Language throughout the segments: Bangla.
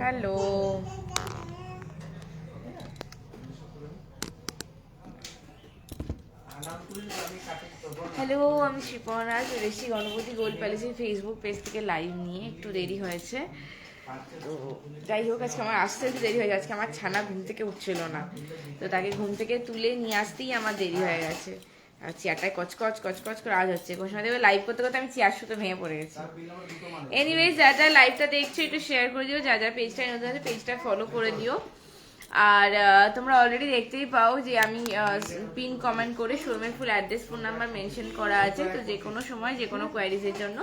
হ্যালো হ্যালো আমি শিপন, আজ ঋষি গণপতি গোল্ড প্যালেসের ফেসবুক পেজ থেকে লাইভ নিয়ে একটু দেরি হয়েছে। তো যাই হোক, আজকে আমার আসতে একটু দেরি হয়ে যাচ্ছে আমার ছানা ঘুম থেকে উঠছিল না। তো তাকে ঘুম থেকে তুলে নিয়ে আসতেই আমার দেরি হয়ে গেছে। আর চেয়ারটায় কচকচ কচকচ করে আওয়াজ হচ্ছে। কোনো সময় দেখবে লাইভ করতে করতে আমি চেয়ার সুতো ভেঙে পড়ে গেছি। এনিওয়েজ যা যা লাইভটা দেখছ একটু শেয়ার করে দিও। যা যা পেজটা নতুন আছে পেজটা ফলো করে দিও। আর তোমরা অলরেডি দেখতেই পাও যে আমি পিন কমেন্ট করে শোরুমের full address phone number mention করা আছে। তো যে কোনো সময় যে কোনো কোয়ারিজের জন্য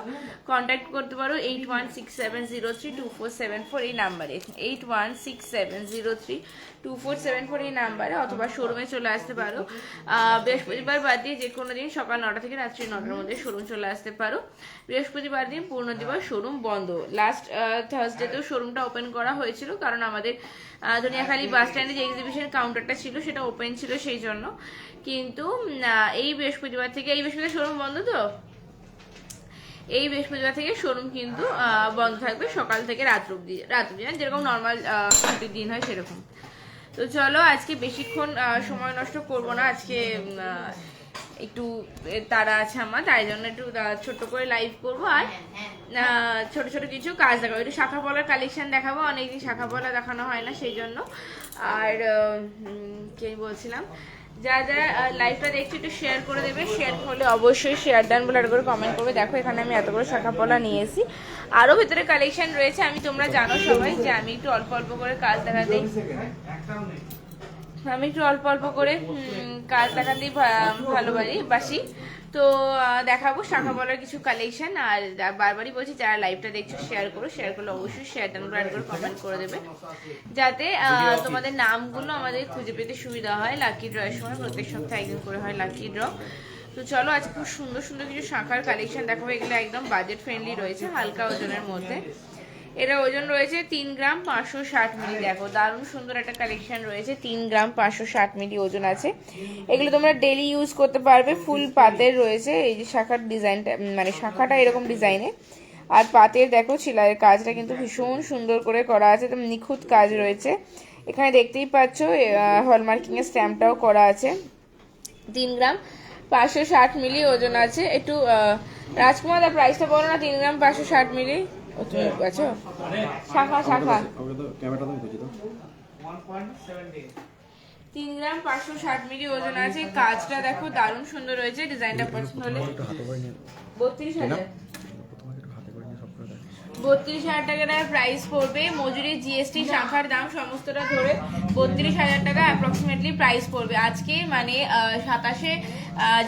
কন্ট্যাক্ট করতে পারো। Eight one six seven zero three two four seven four এই নাম্বারে eight one six seven zero three two four seven four এই নাম্বারে অথবা শোরুমে চলে আসতে পারো। বৃহস্পতিবার বাদ দিয়ে যে কোনো দিন সকাল নটা থেকে রাত্রি নটার মধ্যে শোরুম চলে আসতে পারো। বৃহস্পতিবার দিন পূর্ণ দিবস শোরুম বন্ধ। লাস্ট থার্সডেতেও শোরুমটা ওপেন করা হয়েছিল কারণ আমাদের দুনিয়াখালী বাস স্ট্যান্ডে যে এক্সিবিশন কাউন্টারটা ছিল সেটা ওপেন ছিল সেই জন্য। কিন্তু এই বৃহস্পতিবার থেকে, এই বৃহস্পতিবার শোরুম বন্ধ তো? এই বৃহস্পতিবার থেকে শোরুম কিন্তু বন্ধ থাকবে সকাল থেকে রাত অব্দি রাত অব্দি যেরকম নর্মাল ছুটির দিন হয় সেরকম। তো চলো আজকে বেশিক্ষণ সময় নষ্ট করব না। আজকে একটু তারা আছে আমার তাই জন্য একটু ছোট ছোট্ট করে লাইভ করব। আর আহ, ছোট ছোট কিছু কাজ দেখাবো। একটু শাখা পলার কালেকশন দেখাবো অনেকদিন শাখা পলা দেখানো হয় না সেই জন্য। আর কি বলছিলাম? যা যা লাইভটা দেখছি একটু শেয়ার করে দেবে। শেয়ার হলে অবশ্যই শেয়ার ডান বলে আর করে কমেন্ট করবে। দেখো এখানে আমি এত করে শাখা পলা নিয়ে এসেছি আরও ভেতরে কালেকশন রয়েছে আমি তোমরা জানো সবাই যে আমি একটু অল্প অল্প করে কাজ দেখাতেই আমি একটু অল্প অল্প করে কাজ দেখাতেই ভালোবাসি বাসি। তো দেখাবো শাখা বলার কিছু কালেকশন আর বারবারই বলছি যারা লাইভটা দেখছ শেয়ার করো শেয়ার করলে অবশ্যই শেয়ার ডান করে করে কমেন্ট করে দেবে। যাতে তোমাদের নামগুলো আমাদের খুঁজে পেতে সুবিধা হয় লাকি ড্রয়ের সময় প্রত্যেক সপ্তাহে একদিন করে হয় লাকি ড্র তো চলো আজকে খুব সুন্দর সুন্দর কিছু শাখার কালেকশন দেখাবো এগুলো একদম বাজেট ফ্রেন্ডলি রয়েছে হালকা ওজনের মধ্যে। এটা ওজন রয়েছে তিন গ্রাম পাঁচশো ষাট মিলি। দেখো, দারুণ সুন্দর একটা কালেকশন রয়েছে। তিন গ্রাম পাঁচশো ষাট মিলি ওজন আছে। এগুলো তোমরা ডেলি ইউজ করতে পারবে। ফুল পাতের রয়েছে। এই যে শাখার ডিজাইনটা মানে শাখাটা এরকম ডিজাইনে আর পাতের দেখো, সেলাইয়ের কাজটা কিন্তু ভীষণ সুন্দর করে করা আছে। একদম নিখুঁত কাজ রয়েছে। এখানে দেখতেই পাচ্ছ হলমার্কিংয়ের স্ট্যাম্পটাও করা আছে। তিন গ্রাম পাঁচশো ষাট মিলি ওজন আছে। একটু রাজকুমার প্রাইসটা বলো না, তিন গ্রাম পাঁচশো ষাট মিলি। ও তুমি আছো শাখা শাখা। ওকে তো ক্যামেরাটা তো খুঁজি তো তিন গ্রাম পাঁচশো ষাট মিলি ওজন আছে। কাজটা দেখো দারুণ সুন্দর হয়েছে ডিজাইনটা পছন্দ হলে। বত্রিশ হাজার তোমাকে একটু হাতে করে নিয়ে সব করে দেখ বত্রিশ হাজার টাকা প্রাইস পড়বে। মজুরি জিএসটি শাখার দাম সমস্তটা ধরে বত্রিশ হাজার টাকা অ্যাপ্রক্সিমেটলি প্রাইস পড়বে। আজকে মানে সাতাশে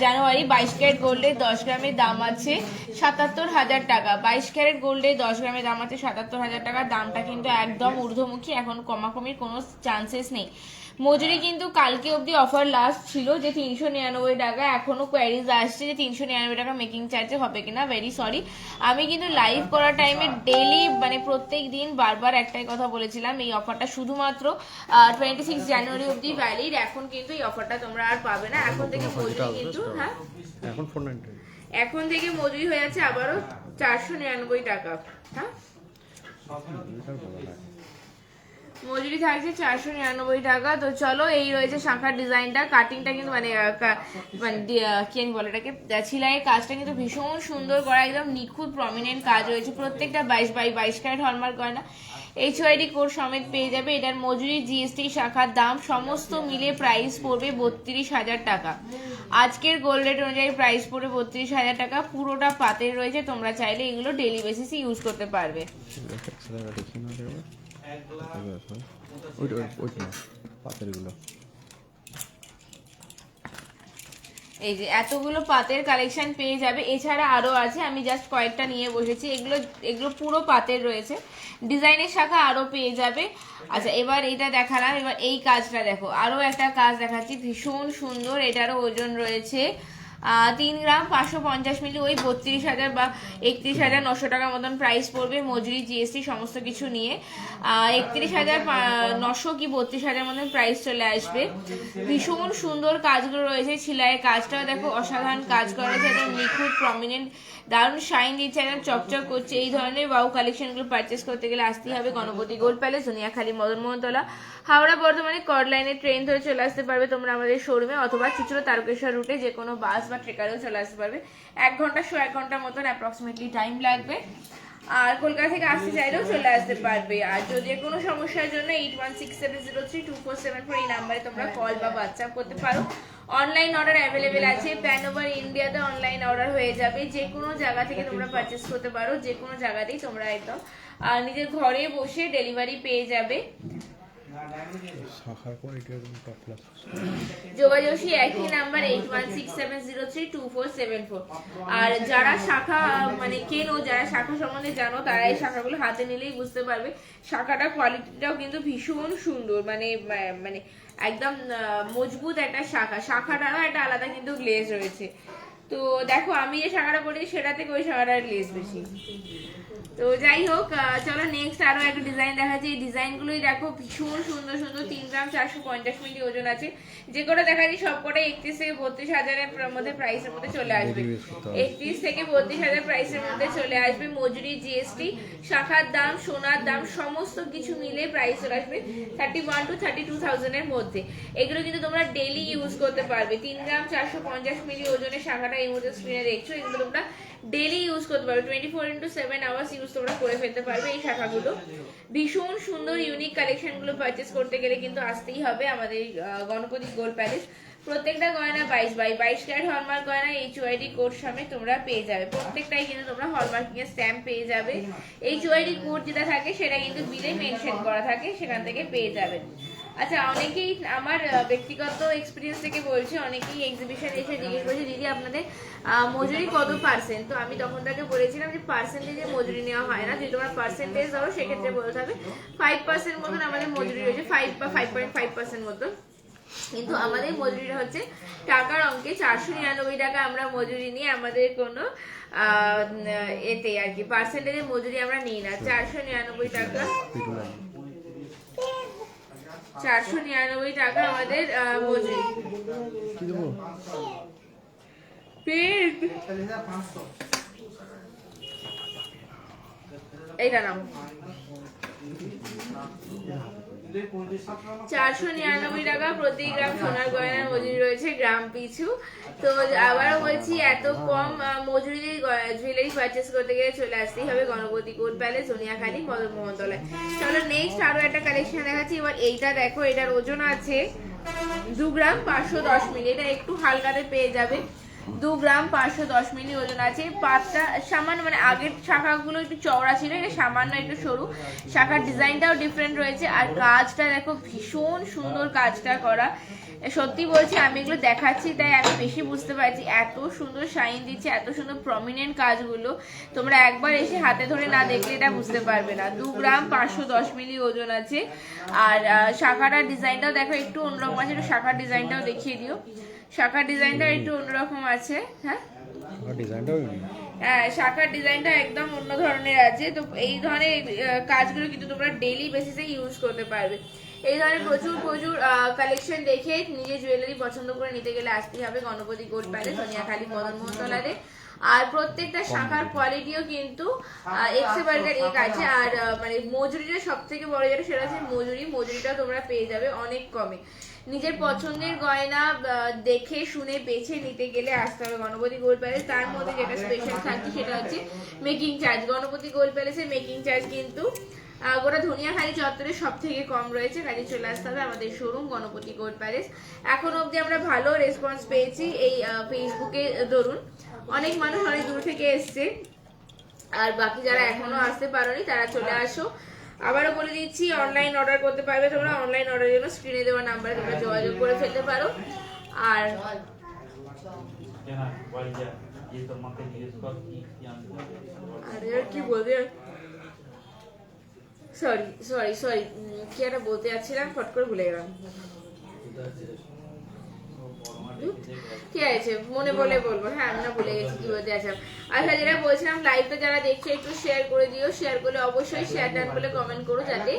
জানুয়ারি বাইশ ক্যারেট গোল্ডের দশ গ্রামের দাম আছে সাতাত্তর হাজার টাকা। বাইশ ক্যারেট গোল্ডের দশ গ্রামের দাম আছে সাতাত্তর হাজার টাকা। দামটা কিন্তু একদম ঊর্ধ্বমুখী। এখন কমাকমির কোনো চান্সেস নেই। মজুরি কিন্তু কালকে অবধি অফার লাস্ট ছিল যে তিনশো নিরানব্বই টাকা। এখনও কোয়ারিজ আসছে যে তিনশো নিরানব্বই টাকা মেকিং চার্জে হবে কিনা। ভেরি সরি আমি কিন্তু লাইভ করার টাইমে ডেলি মানে প্রত্যেক দিন বারবার একটাই কথা বলেছিলাম এই অফারটা শুধুমাত্র টোয়েন্টি সিক্স জানুয়ারি অবধি ভ্যালিড এখন কিন্তু এই অফারটা তোমরা আর পাবে না। এখন থেকে মজুরি কিন্তু হ্যাঁ? এখন ফোর এখন থেকে মজুরি হয়ে যাচ্ছে আবারও চারশো নিরানব্বই টাকা হ্যাঁ? থাকছে চারশো নিরানব্বই টাকা। তো চলো এই রয়েছে শাখার ডিজাইনটা। কাটিংটা কিন্তু মানে মানে কি আমি বলে এটাকে? সেলাইয়ের কাজটা কিন্তু ভীষণ সুন্দর করা একদম নিখুঁত প্রমিনেন্ট কাজ রয়েছে। প্রত্যেকটা বাইশ বাই বাইশ ক্যারেট হলমার্ক গয়না এইচ ওয়াইডি কোড সমেত পেয়ে যাবে। এটার মজুরি জিএসটি শাখার দাম সমস্ত মিলে প্রাইস পড়বে বত্রিশ হাজার টাকা। আজকের গোল্ড রেট অনুযায়ী প্রাইস পড়বে বত্রিশ হাজার টাকা। পুরোটা পাতের রয়েছে তোমরা চাইলে এগুলো ডেলি বেসিসে ইউজ করতে পারবে। এই যে এতগুলো পাতের কালেকশন পেয়ে যাবে। এছাড়া আরও আছে, আমি জাস্ট কয়েকটা নিয়ে বসেছি। এগুলো এগুলো পুরো পাতের রয়েছে। ডিজাইনের শাখা আরও পেয়ে যাবে। আচ্ছা এবার এটা দেখালাম। এবার এই কাজটা দেখো। আরও একটা কাজ দেখাচ্ছি। ভীষণ সুন্দর, এটারও ওজন রয়েছে। তিন গ্রাম পাঁচশো পঞ্চাশ মিলি, ওই বত্রিশ হাজার বা একত্রিশ হাজার নশো টাকার মতন প্রাইস পড়বে মজুরি জিএসটি সমস্ত কিছু নিয়ে। একত্রিশ হাজার নশো কি বত্রিশ হাজার মতন প্রাইস চলে আসবে। ভীষণ সুন্দর কাজগুলো রয়েছে সেলাইয়ের কাজটাও দেখো, অসাধারণ কাজ করা হয়েছে একদম নিখুঁত প্রমিনেন্ট দারুণ শাইন দিচ্ছে একদম চকচক করছে। এই ধরনের বাউ কালেকশনগুলো পারচেস করতে গেলে আসতেই হবে গণপতি গোল্ড প্যালেস দুনিয়াখালী মদন মোহনতলা হাওড়া বর্ধমানে কর লাইনে ট্রেন ধরে চলে আসতে পারবে তোমরা আমাদের শোরুমে অথবা চুচুড়ো তারকেশ্বর রুটে যে কোনো বাস বা ট্রেকারেও চলে আসতে পারবে। এক ঘণ্টা শো এক ঘণ্টার মতন অ্যাপ্রক্সিমেটলি টাইম লাগবে। আর কলকাতা থেকে আসতে চাইলেও চলে আসতে পারবে। আর যদি কোনো সমস্যার জন্য eight one six seven zero three two four seven four এই নাম্বারে তোমরা কল বা হোয়াটসঅ্যাপ করতে পারো। অনলাইন অর্ডার অ্যাভেলেবেল আছে। প্যান ওভার ইন্ডিয়াতে অনলাইন অর্ডার হয়ে যাবে। যে কোনো জায়গা থেকে তোমরা পারচেস করতে পারো। যে কোনো জায়গাতেই তোমরা একদম নিজের ঘরে বসে ডেলিভারি পেয়ে যাবে। শাখার কোয়ালিটি একদম টপ ক্লাস যোগাযোগ একই number eight one six seven zero three two four seven four আর যারা শাখা মানে কেনো, যারা শাখা সম্বন্ধে জানো, তারা এই শাখাগুলো হাতে নিলেই বুঝতে পারবে। শাখাটা কোয়ালিটিটাও কিন্তু ভীষণ সুন্দর মানে মানে একদম মজবুত একটা শাখা। শাখাটারও একটা আলাদা কিন্তু গ্লেজ রয়েছে। তো দেখো আমি যে শাখাটা পড়ি সেটা থেকে ওই শাখাটার গ্লেজ বেশি। তো যাই হোক চলো নেক্সট আরও একটা ডিজাইন দেখা যাচ্ছে এই ডিজাইনগুলোই দেখো ভীষণ সুন্দর সুন্দর তিন গ্রাম চারশো পঞ্চাশ মিলি ওজন আছে। যে কটা দেখা যায় সবকটাই একত্রিশ থেকে বত্রিশ হাজারের প্র- মধ্যে প্রাইসের মধ্যে চলে আসবে। একত্রিশ থেকে বত্রিশ হাজার প্রাইসের মধ্যে চলে আসবে মজুরি জিএসটি শাখার দাম সোনার দাম সমস্ত কিছু মিলে প্রাইস চলে আসবে thirty one two thirty two থাউজেন্ডের মধ্যে। এগুলো কিন্তু তোমরা ডেলি ইউজ করতে পারবে। তিন গ্রাম চারশো পঞ্চাশ মিলি ওজনের শাখাটা এই মুহূর্তে স্ক্রিনে দেখছ, এগুলো তোমরা ডেলি ইউজ করতে পারবে twenty four into seven hours use তোমরা করে ফেলতে পারবে এই শাখাগুলো। ভীষণ সুন্দর ইউনিক কালেকশনগুলো পারচেস করতে গেলে কিন্তু আসতেই হবে আমাদের গণপতি গোল্ড প্যালেস প্রত্যেকটা গয়না বাইশ বাই বাইশ ক্যারেট হলমার্ক গয়না এইচ ওয়াইডি কোড সামনে তোমরা পেয়ে যাবে। প্রত্যেকটাই কিন্তু তোমরা হলমার্কিং এর স্ট্যাম্প পেয়ে যাবে। এইচ ওয়াইডি কোড যেটা থাকে, সেটা কিন্তু বিলে মেনশন করা থাকে, সেখান থেকে পেয়ে যাবে। আচ্ছা অনেকেই আমার ব্যক্তিগত এক্সপিরিয়েন্স থেকে বলছে অনেকেই এক্সিবিশন এসে জিজ্ঞেস করছে দিদি আপনাদের মজুরি কত পার্সেন্ট তো আমি তখন তাকে বলেছিলাম যে পার্সেন্টেজে মজুরি নেওয়া হয় না। যদি তোমরা পার্সেন্টেজ ধরো সেক্ষেত্রে বলতে হবে ফাইভ পার্সেন্ট মতন আমাদের মজুরি রয়েছে ফাইভ বা ফাইভ পয়েন্ট ফাইভ পার্সেন্ট মতন। কিন্তু আমাদের মজুরিটা হচ্ছে টাকার অঙ্কে চারশো নিরানব্বই টাকা আমরা মজুরি নিয়ে আমাদের কোনো এতে আর কি পার্সেন্টেজের মজুরি আমরা নিই না। চারশো নিরানব্বই টাকা চারশো নিরানব্বই টাকা আমাদের মজুরি। পেন এইটা নাম চারশো নিরানব্বই টাকা প্রতি গ্রাম সোনার গয়নার মজুরি রয়েছে গ্রাম পিছু। তো আবারও বলছি, এত কম মজুরি জুয়েলারি পারচেস করতে গেলে চলে আসতেই হবে গণপতি কোট প্যালেস সোনিয়াখালী, মদন মোহনতলায়। চলো নেক্সট আরও একটা কালেকশন দেখাচ্ছি। এবার এইটা দেখো, এটার ওজন আছে দু গ্রাম পাঁচশো দশ মিলি। এটা একটু হালকাতে পেয়ে যাবে। দু গ্রাম পাঁচশো দশ মিলি ওজন আছে। পাতটা সামান্য মানে আগের শাখাগুলো একটু চওড়া ছিল এটা সামান্য একটু সরু। শাখার ডিজাইনটাও ডিফারেন্ট রয়েছে। আর কাজটা দেখো, ভীষণ সুন্দর কাজটা করা। সত্যি বলছি, আমি এগুলো দেখাচ্ছি, তাই আমি বেশি বুঝতে পারছি। এত সুন্দর শাইন দিচ্ছে, এত সুন্দর প্রমিনেন্ট কাজগুলো তোমরা একবার এসে হাতে ধরে না দেখলে এটা বুঝতে পারবে না। দু গ্রাম পাঁচশো দশ মিলি ওজন আছে। আর শাখাটার ডিজাইনটাও দেখো, একটু অন্যরকম আছে, একটু শাখার ডিজাইনটাও দেখিয়ে দিও। শাখার ডিজাইনটা একটু অন্যরকম আছে হ্যাঁ? হ্যাঁ শাখার ডিজাইনটা একদম অন্য ধরনের আছে। তো এই ধরনের কাজগুলো কিন্তু তোমরা ডেইলি বেসিসে ইউজ করতে পারবে। এই ধরনের প্রচুর প্রচুর কালেকশন দেখে নিজে জুয়েলারি পছন্দ করে নিতে গেলে আসতেই হবে গণপতি গোল্ড প্যালেস সোনিয়াখালী মদন মোহনতলাতে আর প্রত্যেকটা শাখার কোয়ালিটিও কিন্তু এক্সে বার্গার এক আছে। আর মানে মজুরিটা সব থেকে বড় যেটা সেটা হচ্ছে মজুরি। মজুরিটা তোমরা পেয়ে যাবে অনেক কমে। নিজের পছন্দের গয়না দেখে, শুনে, বেছে নিতে গেলে আসতে হবে গণপতি গোল্ড প্যালেস। তার মধ্যে যেটা স্পেশাল থাকছে সেটা হচ্ছে মেকিং চার্জ গণপতি গোল্ড প্যালেসের মেকিং চার্জ কিন্তু গোটা ধনিয়াখালী চত্বরে সব থেকে কম রয়েছে। কাজে চলে আসতে হবে আমাদের শোরুম গণপতি গোল্ড প্যালেস। এখন অবধি আমরা ভালো রেসপন্স পেয়েছি এই ফেসবুকে ধরুন। অনেক মানুষ অনেক দূর থেকে এসছে। আর বাকি যারা এখনও আসতে পারোনি, তারা চলে আসো। আবারও বলে দিচ্ছি অনলাইন অর্ডার করতে পারবে তোমরা অনলাইন অর্ডারের জন্য স্ক্রিনে দেওয়া নাম্বারে তোমরা যোগাযোগ করে ফেলতে পারো। আর আর কি বলতে সরি সরি সরি কি একটা বলতে যাচ্ছিলাম, ফট করে ভুলে গেলাম। ঠিক আছে, মনে বলে বলব হ্যাঁ বলে গেছি কি বলতে আচ্ছা আচ্ছা যেটা বলছিলাম লাইভটা যারা একটু শেয়ার করে দিও শেয়ার করলে অবশ্যই শেয়ার টান বলে কমেন্ট করো যাতে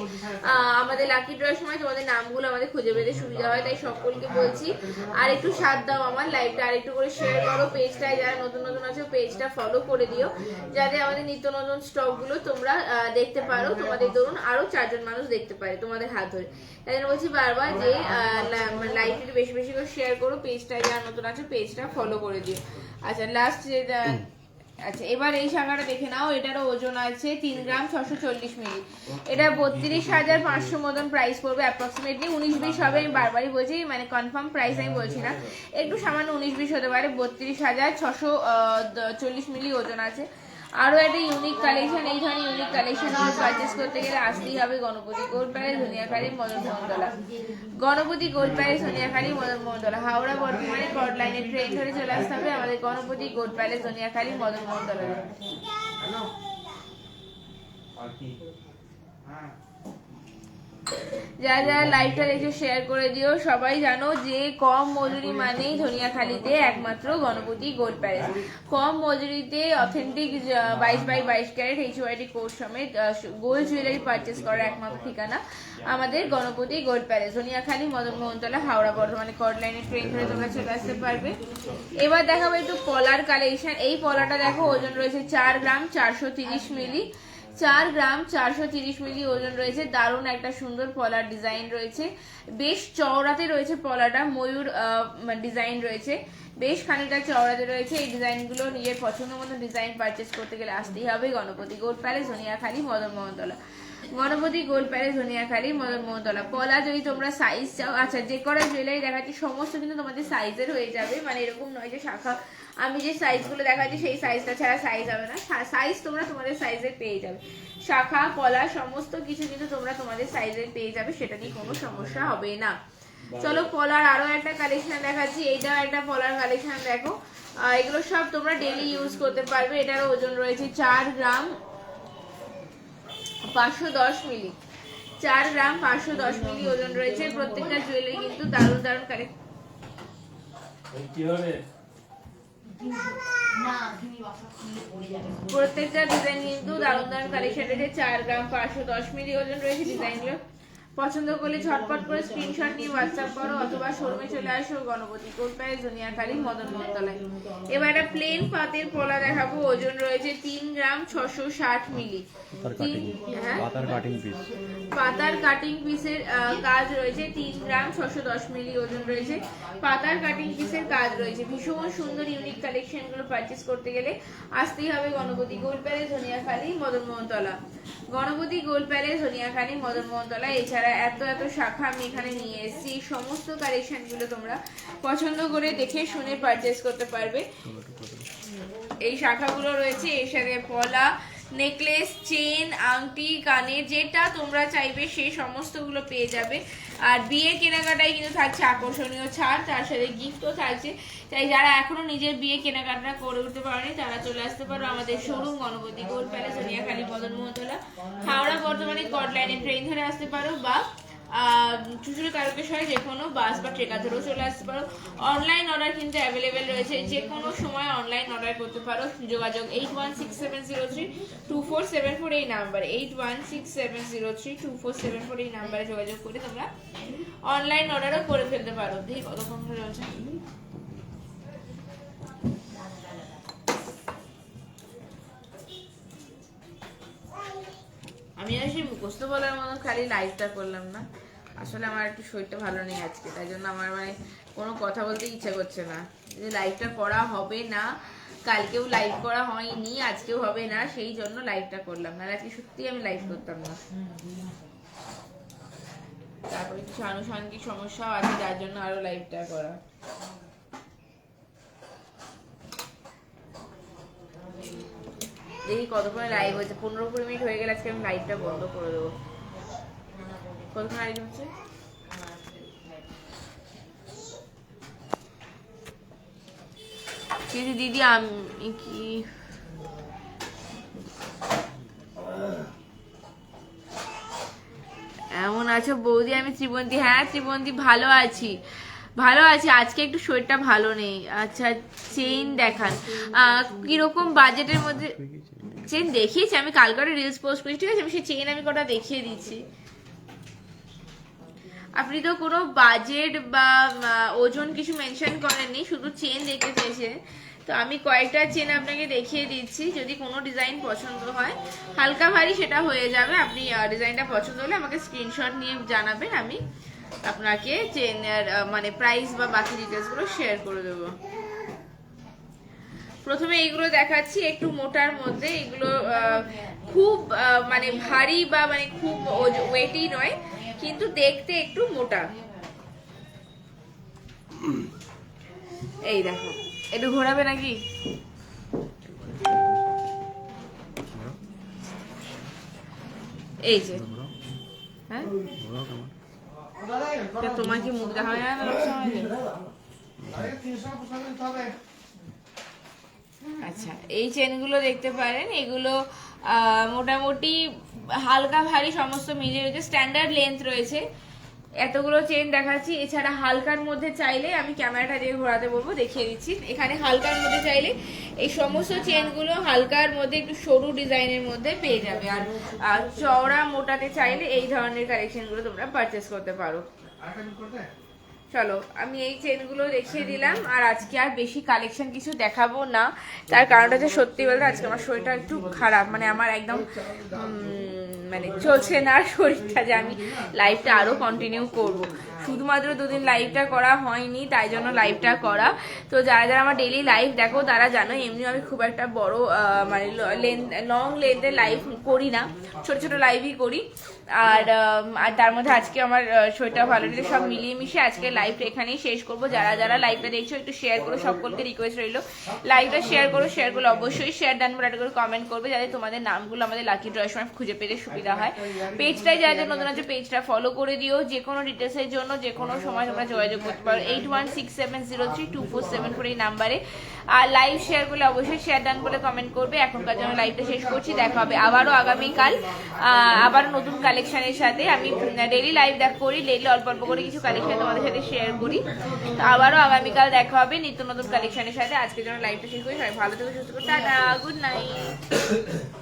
আমাদের লাকি ড্রয়ের সময় তোমাদের নামগুলো আমাদের খুঁজে পেতে সুবিধা হয়, তাই সকলকে বলছি। আর একটু সাথ দাও আমার লাইভটা আর একটু করে শেয়ার করো পেজটায় যারা নতুন নতুন আছো পেজটা ফলো করে দিও, যাতে আমাদের নিত্য নতুন স্টকগুলো তোমরা দেখতে পারো। তোমাদের ধরুন আরও চারজন মানুষ দেখতে পারে তোমাদের হাত ধরে। তাই জন্য বলছি বারবার যে লাইভটা বেশি বেশি করে শেয়ার করো পেজটায় যারা নতুন আছে পেজটা ফলো করে দিও। আচ্ছা লাস্ট যেটা আচ্ছা এবার এই শাখাটা দেখে নাও এটারও ওজন আছে তিন গ্রাম ছশো চল্লিশ মিলি। এটা বত্রিশ হাজার পাঁচশো মতন প্রাইস পড়বে অ্যাপ্রক্সিমেটলি উনিশ বিশ হবে আমি বারবারই বলছি মানে কনফার্ম প্রাইস আমি বলছি না। একটু সামান্য উনিশ বিশ হতে পারে বত্রিশ হাজার ছশো চল্লিশ মিলি ওজন আছে। আরও একটা ইউনিক কালেকশন এই ধরনের ইউনিক কালেকশনগুলো পারচেস করতে গেলে আসতেই হবে গণপতি গোলপাড়ায় ধনিয়াখালী মদন গণপতি গোলপাড়ায় সোনিয়াখালি মদন মোহনতলা। হাওড়া বর্ধমানে কট লাইনে ট্রেন ধরে চলে আসতে হবে আমাদের গণপতি গোলপাড়ে সোনিয়াখালী মদন মোহনতলা। যারা যারা লাইভটা দেখে শেয়ার করে দিও। সবাই জানো যে কম মজুরি মানেই ধনিয়াখালীতে একমাত্র গণপতি গোল্ড প্যালেস কম মজুরিতে অথেন্টিক বাইশ বাই বাইশ ক্যারেট এইচ ওয়াইডি কোর্স সমেত গোল্ড জুয়েলারি পারচেস করার একমাত্র ঠিকানা আমাদের গণপতি গোল্ড প্যালেস ধনিয়াখালী মদন মোহনতলা হাওড়া বর্ধমানে কট লাইনের ট্রেন ধরে তোমরা চলে আসতে পারবে। এবার দেখাবো একটু পলার কালেকশন এই পলাটা দেখো, ওজন রয়েছে চার গ্রাম চারশো তিরিশ মিলি চার গ্রাম চারশো তিরিশ মিলি ওজন রয়েছে। দারুণ একটা সুন্দর পলার ডিজাইন রয়েছে। বেশ চওড়াতে রয়েছে পলাটা, ময়ূর ডিজাইন রয়েছে। বেশ খানিকটা চওড়াতে রয়েছে। এই ডিজাইনগুলো নিজের পছন্দ মতো ডিজাইন পারচেস করতে গেলে আসতেই হবে Ganapati gold palace Dhaniakhali, Madan Mohontala. Ganapati palace Dhaniakhali Madan Mohontala পলা যদি তোমরা সাইজ চাও আচ্ছা যে কটা জুয়েলারি দেখাচ্ছি সমস্ত কিন্তু তোমাদের সাইজের হয়ে যাবে। মানে এরকম নয় যে শাখা। আমি যে সাইজগুলো দেখাচ্ছি সেই সাইজটা ছাড়া সাইজ হবে না। সাইজ তোমরা তোমাদের সাইজের পেয়ে যাবে। শাখা কলা সমস্ত কিছু কিন্তু তোমরা তোমাদের সাইজের পেয়ে যাবে। সেটা নিয়ে কোনো সমস্যা হবে না। চলো পলার আরও একটা কালেকশন দেখাচ্ছি। এইটাও একটা পলার কালেকশন দেখো। এগুলো সব তোমরা ডেলি ইউজ করতে পারবে। এটার ওজন রয়েছে চার গ্রাম। পাঁচশো দশ মিলি। চার গ্রাম পাঁচশো দশ মিলি ওজন রয়েছে প্রত্যেকটা জুয়েলারি কিন্তু দারুণ দারুণ কালেক্ট প্রত্যেকটা ডিজাইন কিন্তু দারুণ দারুণ কালেকশন রয়েছে। চার গ্রাম পাঁচশো দশ মিলি ওজন রয়েছে ডিজাইনগুলো পছন্দ করলে ঝটপট করে স্ক্রিনশট নিয়ে হোয়াটসঅ্যাপ করো অথবা শোরুমে চলে আসো গণপতি কোলপায় জনিয়াখালী মদন মোহনতলায় এবার একটা প্লেন পাতের পোলা দেখাবো ওজন রয়েছে তিন গ্রাম ছশো ষাট মিলি। হ্যাঁ? পাতার কাটিং পিসের কাজ রয়েছে। তিন গ্রাম, ছশো দশ মিলি ওজন রয়েছে। পাতার কাটিং পিসের কাজ রয়েছে। ভীষণ সুন্দর ইউনিক কালেকশনগুলো পারচেস করতে গেলে আসতেই হবে Ganapati gold palace Dhaniakhali Madan Mohontala Ganapati gold palace Dhaniakhali Madan Mohontala এছাড়া এত এত শাখা আমি এখানে নিয়ে এসেছি। সমস্ত কালেকশনগুলো তোমরা পছন্দ করে দেখে শুনে পারচেস করতে পারবে। এই শাখাগুলো রয়েছে, এর সাথে পলা নেকলেস, চেন, আংটি, কানের, যেটা তোমরা চাইবে সেই সমস্তগুলো পেয়ে যাবে। আর বিয়ে কেনাকাটায় কিন্তু থাকছে আকর্ষণীয় ছাড়, তার সাথে গিফটও থাকছে। তাই যারা এখনও নিজের বিয়ে কেনাকাটা করে উঠতে পারেনি, তারা চলে আসতে পারো আমাদের শোরুম গণপতি গোল্ড প্যালেস খালি মদন মহতলা হাওড়া বর্তমানে কট লাইনে ট্রেন ধরে আসতে পারো বা চুচুড়ি তারকেশ্বরে যে কোনো বাস বা ট্রেকার ধরেও চলে আসতে পারো। অনলাইন অর্ডার কিন্তু অ্যাভেলেবেল রয়েছে। যে কোনো সময় অনলাইন অর্ডার করতে পারো। যোগাযোগ eight one six seven zero three two four seven four এই number eight one six seven zero three two four seven four এই নাম্বারে যোগাযোগ করে তোমরা অনলাইন অর্ডারও করে ফেলতে পারো। দেখি কতক্ষণ ধরে চলছে। আমি আর সেই মুখস্থ বলার মতো খালি লাইভটা করলাম না। আসলে আমার একটু শরীরটা ভালো নেই আজকে, তাই জন্য আমার মানে কোনো কথা বলতে ইচ্ছা করছে না। যে লাইভটা করা হবে না, কালকেও লাইভ করা হয়নি, আজকেও হবে না, সেই জন্য লাইভটা করলাম না। আজকে সত্যি আমি লাইভ করতাম না। তারপরে কিছু আনুষঙ্গিক সমস্যাও আছে, যার জন্য আরও লাইভটা করা। দেখি কতক্ষণ লাইভ হচ্ছে পনেরো কুড়ি মিনিট হয়ে গেলে আজকে আমি লাইভটা বন্ধ করে দেবো। কতক্ষণ লাইভ হচ্ছে? দিদি, আমি কি? এমন আছো বৌদি, আমি ত্রিবন্তী হ্যাঁ ত্রিবন্তী ভালো আছি। ভালো আছি। আজকে একটু শরীরটা ভালো নেই। আচ্ছা চেইন দেখান। কীরকম বাজেটের মধ্যে চেন দেখিয়েছি, আমি কালকে রিলস পোস্ট করেছি, ঠিক আছে? আমি সেই চেন আমি কটা দেখিয়ে দিচ্ছি আপনি তো কোনো বাজেট বা ওজন কিছু মেনশন করেননি, শুধু চেন দেখতে চেয়েছেন। তো আমি কয়েকটা চেন আপনাকে দেখিয়ে দিচ্ছি, যদি কোনো ডিজাইন পছন্দ হয়। হালকা ভারী সেটা হয়ে যাবে, আপনি ডিজাইনটা পছন্দ হলে আমাকে স্ক্রিনশট নিয়ে জানাবেন, আমি আপনাকে চেনের মানে প্রাইস বা বাকি ডিটেলসগুলো শেয়ার করে দেবো। প্রথমে এইগুলো দেখাচ্ছি, একটু মোটার মধ্যে। এগুলো খুব মানে ভারী বা মানে খুব ওয়েটি নয়, কিন্তু দেখতে একটু মোটা। এই দেখো একটু ঘোরাবে নাকি? এই যে। হ্যাঁ? তোমার কি মুখ দেখা হয় না? আচ্ছা এই চেনগুলো দেখতে পারেন। এগুলো মোটামুটি হালকা ভারী সমস্ত মিলিয়ে রয়েছে। স্ট্যান্ডার্ড লেন্থ রয়েছে। এতগুলো চেন দেখাচ্ছি। এছাড়া হালকার মধ্যে চাইলে আমি ক্যামেরাটা দিয়ে ঘোরাতে বলব, দেখিয়ে দিচ্ছি। এখানে হালকার মধ্যে চাইলে এই সমস্ত চেনগুলো হালকার মধ্যে একটু সরু ডিজাইনের মধ্যে পেয়ে যাবে। আর চওড়া মোটাতে চাইলে এই ধরনের কালেকশনগুলো তোমরা পারচেস করতে পারো। চলো, আমি এই চেনগুলো রেখে দিলাম, আর আজকে আর বেশি কালেকশন কিছু দেখাবো না। তার কারণটা হচ্ছে সত্যি বলতে আজকে আমার শরীরটা একটু খারাপ মানে আমার একদম মানে চলছে না শরীরটা যে আমি লাইফটা আরও কন্টিনিউ করব। শুধুমাত্র দুদিন লাইভটা করা হয়নি, তাই জন্য লাইভটা করা। তো যারা যারা আমার ডেইলি লাইভ দেখো, তারা জানো এমনি আমি খুব একটা বড় মানে লং লেন্থের লাইভ করি না। ছোট ছোট লাইভই করি। আর আর তার মধ্যে আজকে আমার শরীরটা ভালো নেই সব মিলিয়ে মিশিয়ে আজকে লাইভটা এখানেই শেষ করব। যারা যারা লাইভটা দেখছ, একটু শেয়ার করো, সকলকে রিকোয়েস্ট রইল। লাইভটা শেয়ার করো শেয়ার করলে অবশ্যই শেয়ার ডান বাটন করে কমেন্ট করবে, যাতে তোমাদের নামগুলো আমাদের লাকি ড্রয়ের সময় খুঁজে পেতে সুবিধা হয়। পেজটাই যারা যারা নতুন আছে পেজটা ফলো করে দিও। যে কোনো ডিটেলসের জন্য যে কোনো সময় তোমরা যোগাযোগ করতে পারো। Eight one six seven zero three two four seven four এই নাম্বারে। আর লাইভ শেয়ার করলে অবশ্যই শেয়ার ডান বলে কমেন্ট করবে। এখনকার জন্য লাইভটা শেষ করছি। দেখা হবে আবারও আগামীকাল আহ, আবারও নতুন কালেকশনের সাথে। আমি ডেলি লাইভ দেখ করি ডেলি অল্প অল্প করে কিছু কালেকশন তোমাদের সাথে শেয়ার করি। তো আবারও আগামীকাল দেখা হবে নিত্য নতুন কালেকশনের সাথে। আজকের জন্য লাইভটা শেষ করি। সবাই ভালো থেকে সুস্থ করে টাটা গুড নাইট